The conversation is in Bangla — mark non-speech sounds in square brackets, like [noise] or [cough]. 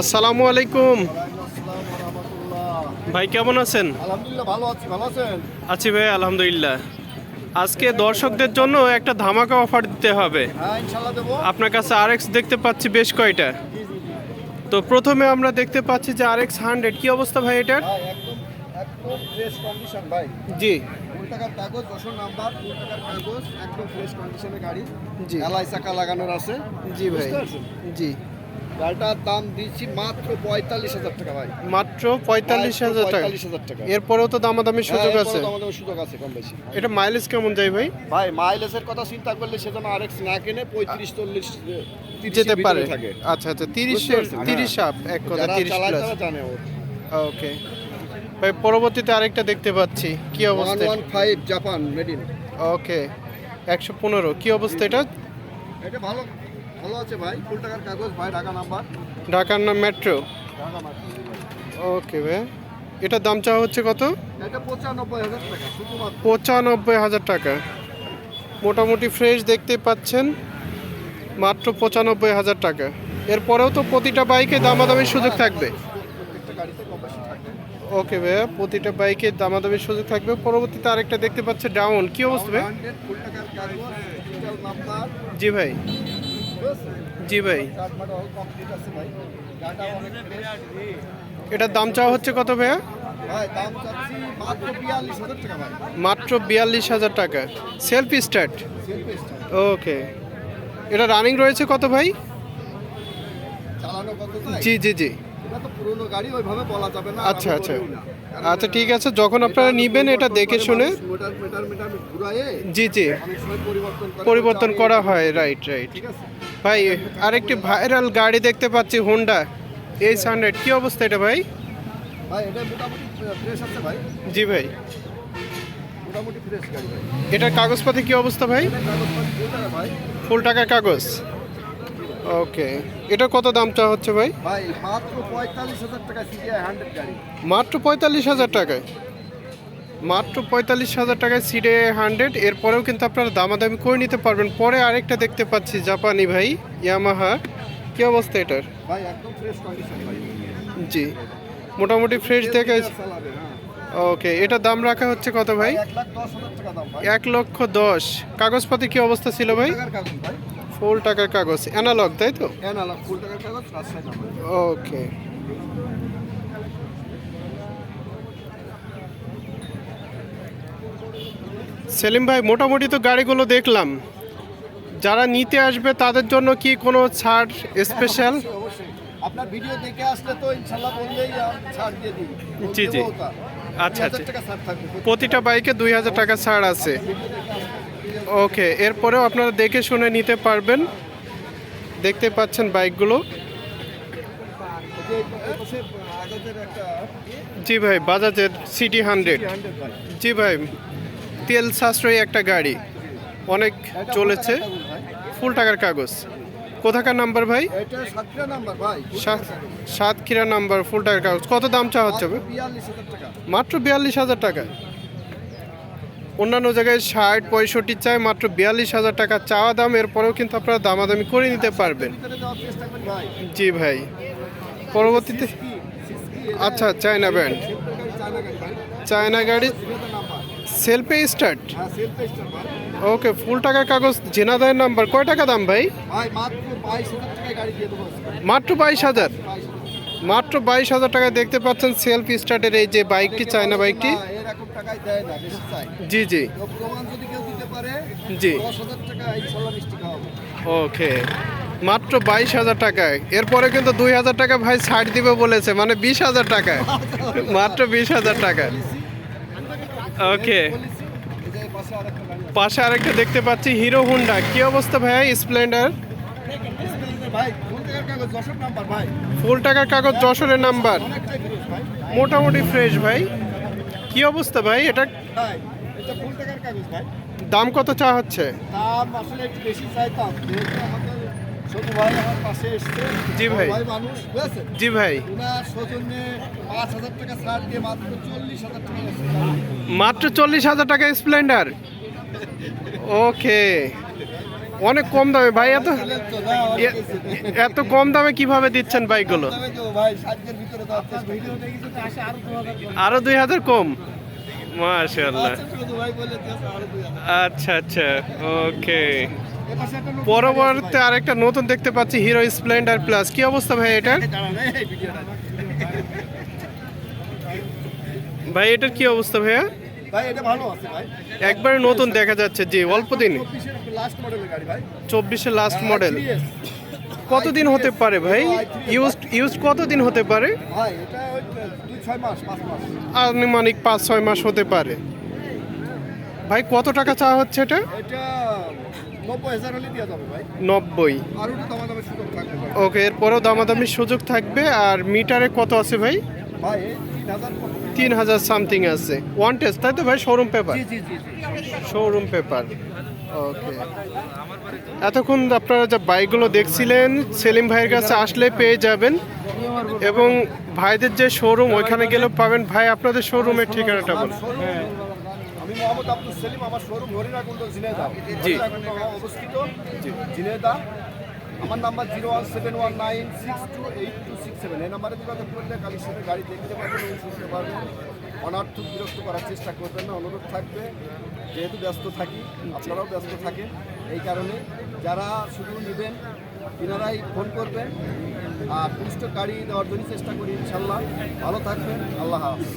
আসসালামু আলাইকুম। ভাই কেমন আছেন? আলহামদুলিল্লাহ ভালো আছি ভালো আছেন? আছি ভাই আলহামদুলিল্লাহ। আজকে দর্শকদের জন্য একটা ধামাকা অফার দিতে হবে। হ্যাঁ আপনার কাছে আর দেখতে পাচ্ছি বেশ কয়টা। তো প্রথমে আমরা দেখতে পাচ্ছি যে আর এক্স হান্ড্রেড কী অবস্থা ভাই এটার? ভাই একদম একদম ফ্রেশ কন্ডিশন ভাই। জি। ফুল টাকার কাগজ দশর নাম্বার ফুল টাকার কাগজ একদম ফ্রেশ কন্ডিশনের গাড়ি। জি। এলআই চাকা লাগানোর আছে। জি ভাই। জি। গাড়িটার দাম দিচ্ছি মাত্র পঁয়তাল্লিশ হাজার টাকা ভাই। মাত্র পঁয়তাল্লিশ হাজার টাকা। পঁয়তাল্লিশ হাজার টাকা। এরপরেও তো দামাদামির সুযোগ হ্যাঁ, আছে। এরপরেও সুযোগ আছে কম বেশি। এটা মাইলেজ কেমন যায় ভাই? ভাই মাইলেজের কথা চিন্তা করলে সেজন্য আরেক্স না কিনে পঁয়ত্রিশ চল্লিশ যেতে পারে। আচ্ছা আচ্ছা পারছেন? তিরিশ আপ এক কথা তিরিশ প্লাস জানে ওকে ভাই পরবর্তীতে আরেকটা দেখতে পাচ্ছি। কি অবস্থা? One five Japan made in okay একশো পনেরো। কি অবস্থা এটা? এটা ভালো ভালো আছে ভাই? ফুল টাকার কাগজ ভাই ঢাকা নাম্বার ঢাকার নাম মেট্রো ঢাকা ওকে ভাই। এটার দাম চাওয়া হচ্ছে কত? এটা পঁচানব্বই হাজার টাকা শুধুমাত্র। পঁচানব্বই হাজার টাকা। মোটামুটি ফ্রেশ দেখতে পাচ্ছেন মাত্র পঁচানব্বই হাজার টাকা। এরপরেও তো প্রতিটা বাইকে দামাদামির সুযোগ থাকবে। ওকে ভাইয়া প্রতিটা বাইকে দামাদামির সুযোগ থাকবে। পরবর্তীতে আরেকটা দেখতে পাচ্ছে ডাউন কি অবস্থা ভাই? জি ভাই। জি ভাই। এটার দাম চাওয়া হচ্ছে কত ভাইয়া? মাত্র বিয়াল্লিশ হাজার টাকা। Self start? ওকে। এটা রানিং রয়েছে কত ভাই? জি জি জি। আচ্ছা, আচ্ছা। আচ্ছা ঠিক আছে যখন আপনারা নিবেন এটা দেখে শুনে। জি জি। পরিবর্তন করে হয় রাইট রাইট ভাই আরেকটি ভাইরাল গাড়ি দেখতে পাচ্ছি হোন্ডা এইচ হান্ড্রেড কী অবস্থা এটা ভাই? জি ভাই। এটার কাগজপাতি কী অবস্থা ভাই? ফুল টাকার কাগজ? ওকে। এটার কত দাম চা হচ্ছে ভাই? ভাই মাত্র পঁয়তাল্লিশ হাজার টাকা সিটিআই হান্ড্রেড গাড়ি। মাত্র পঁয়তাল্লিশ হাজার টাকায়? মাত্র পঁয়তাল্লিশ হাজার টাকায় সিডে হান্ড্রেড এরপরেও কিন্তু আপনারা দামাদামি করে নিতে পারবেন। পরে আরেকটা দেখতে পাচ্ছি জাপানি ভাই ইয়ামাহা। কী অবস্থা এটার? ভাই একদম ফ্রেশ কন্ডিশন ভাই। জি। মোটামুটি ফ্রেশ দেখে হ্যাঁ। ওকে এটা দাম রাখা হচ্ছে কত ভাই? এক লক্ষ দশ। কাগজপাতি কি অবস্থা ছিল ভাই। ফুল টাকার কাগজ অ্যানালগ তাই তো? হ্যাঁ না ফুল টাকার কাগজ ওকে। সেলিম ভাই মোটামুটি তো গাড়িগুলো দেখলাম। যারা নিতে আসবে তাদের জন্য কি কোনো ছাড় স্পেশাল অবশ্যই আপনার ভিডিও দেখে আসলে তো ইনশাল্লাহ বললেই ছাড় দিয়ে দিই। জি, জি। আচ্ছা, আচ্ছা। প্রতিটা বাইকে দুই হাজার টাকা ছাড় আছে। ওকে এরপরেও আপনারা দেখে শুনে নিতে পারবেন। দেখতে পাচ্ছেন বাইকগুলো। জি ভাই বাজাজের সিটি হান্ড্রেড জি ভাই তেল সাশ্রয়ী একটা গাড়ি। অনেক চলেছে। ফুল টাকার কাগজ। কোথাকার নাম্বার ভাই? সাতক্ষীরা নাম্বার ফুল টাকার কাগজ। কত দাম চা হচ্ছে মাত্র বিয়াল্লিশ হাজার টাকা। অন্যান্য জায়গায় ষাট, পঁয়ষট্টি চাই, মাত্র বিয়াল্লিশ হাজার টাকা চাওয়া দাম। এরপরেও কিন্তু আপনারা দামাদামি করে নিতে পারবেন। জি ভাই। পরবর্তীতে আচ্ছা চায়না ব্যান্ড চায়না গাড়ি সেলফে স্টার্ট। ওকে, ফুল টাকার কাগজ জেনাদায়ের নাম্বার। কয় টাকা দাম ভাই? মাত্র বাইশ হাজার। মাত্র বাইশ হাজার টাকায় দেখতে পাচ্ছেন সেলফ স্টার্টের এই যে বাইকটি, চায়না বাইকটি। টাকায় দেয় না বেশি চাই জি জি। তো প্রমাণ যদি কেউ দিতে পারে জি। দশ হাজার টাকা ইনশাল্লাহ মিষ্টি খাওয়াবো ওকে। মাত্র বাইশ হাজার টাকায়। এরপরে কিন্তু দুই হাজার টাকা ভাই ছাড় দিবে বলেছে মানে বিশ হাজার টাকায়। মাত্র বিশ হাজার টাকায়। ওকে। পাশে আরেকটা দেখতে পাচ্ছি হিরো হুন্ডা। কি অবস্থা ভাই স্প্লেন্ডার? ফুল টাকার কাগজ যশোরের নাম্বার। মোটামুটি ফ্রেশ ভাই। কি অবস্থা ভাই? এটা ভাই এটা ফুল টাকার কাগজ ভাই। দাম কত চা হচ্ছে? দাম আসলে একটু বেশি চাইতাম আমাদের ছোট ভাই আমার পাশে এসছে। জি ভাই। ভাই মানুষ বুঝেছেন জি ভাই। ওনার সৌজন্যে পাঁচ হাজার টাকা ছাড় দিয়ে মাত্র চল্লিশ হাজার টাকা মাত্র চল্লিশ হাজার টাকা স্প্লেন্ডার। [laughs] ওকে। অনেক কম দামে, ভাই, এত। এত কম দামে কীভাবে দিচ্ছেন বাইকগুলো? আরও দুই হাজার কম? মাশাল্লাহ আচ্ছা আচ্ছা ওকে। পরবর্তীতে আরেকটা নতুন দেখতে পাচ্ছি হিরো স্প্লেন্ডার প্লাস কি অবস্থা ভাই এটার? ভাই, এটার কি অবস্থা ভাইয়া? ভাই এটা ভালো আছে ভাই। একবারে নতুন দেখা যাচ্ছে জি অল্প দিন। চব্বিশের লাস্ট মডেলের গাড়ি ভাই। চব্বিশে লাস্ট মডেল 3S কতদিন হতে পারে ভাই? ইউজ ইউজ কতদিন হতে পারে? ভাই এটা দুই ছয় মাস পাঁচ মাস। আনুমানিক পাঁচ ছয় মাস হতে পারে। ভাই কত টাকা চাওয়া হচ্ছে এটা? এটা নব্বই ওকে এরপরেও দামাদামির সুযোগ থাকবে। আর মিটারে কত আছে ভাই? তিন হাজার সামথিং আছে। ওয়ান টেস্ট তাই তো ভাই? শোরুম পেপার জি জি জি জি। শোরুম পেপার ওকে এতক্ষণ আপনারা যে বাইকগুলো দেখছিলেন সেলিম ভাইয়ের কাছে আসলে পেয়ে যাবেন। এবং ভাইদের যে শোরুম ওইখানে গেলেও পাবেন। ভাই আপনাদের শোরুমের ঠিকানাটা বলুন। আমি মোহাম্মদ আব্দুল সেলিম আমার শোরুম ঝিনেদা জি। অবস্থিত ঝিনেদা আমার number zero one seven one nine six two eight two six seven. এই নাম্বারে যোগাযোগ করলে কালেকশনের গাড়ি দেখতে পারবেন এবং শুনতে পারবেন অনার্থক বিরক্ত করার চেষ্টা করবেন না, অনুরোধ থাকবে। যেহেতু ব্যস্ত থাকি, আপনারাও ব্যস্ত থাকেন। এই কারণে যারা শুধু নেবেন, তিনারাই ফোন করবেন। আর টুরিস্ট গাড়ি দেওয়ার জন্য চেষ্টা করি, ইনশাল্লাহ। ভালো থাকবেন। আল্লাহ হাফিজ।